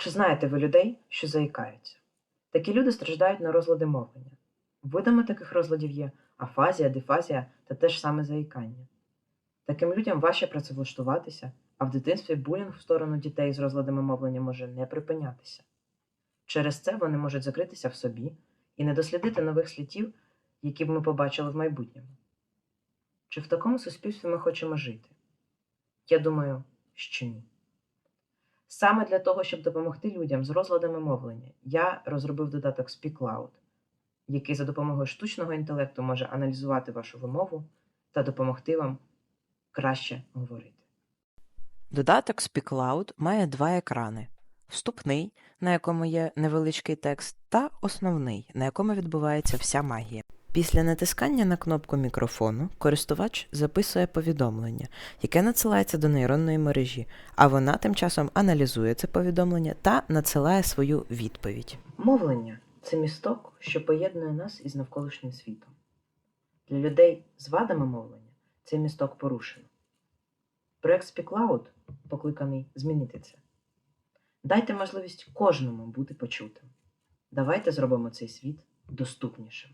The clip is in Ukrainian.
Чи знаєте ви людей, що заїкаються? Такі люди страждають на розлади мовлення. Видами таких розладів є афазія, дифазія та те ж саме заїкання. Таким людям важче працевлаштуватися, а в дитинстві булінг в сторону дітей з розладами мовлення може не припинятися. Через це вони можуть закритися в собі і не дослідити нових слідів, які б ми побачили в майбутньому. Чи в такому суспільстві ми хочемо жити? Я думаю, що ні. Саме для того, щоб допомогти людям з розладами мовлення, я розробив додаток SpeakLoud, який за допомогою штучного інтелекту може аналізувати вашу вимову та допомогти вам краще говорити. Додаток SpeakLoud має два екрани: вступний, на якому є невеличкий текст, та основний, на якому відбувається вся магія. Після натискання на кнопку мікрофону користувач записує повідомлення, яке надсилається до нейронної мережі, а вона тим часом аналізує це повідомлення та надсилає свою відповідь. Мовлення це місток, що поєднує нас із навколишнім світом. Для людей з вадами мовлення цей місток порушено. Проект SpeakLoud покликаний змінити це. Дайте можливість кожному бути почутим. Давайте зробимо цей світ доступнішим.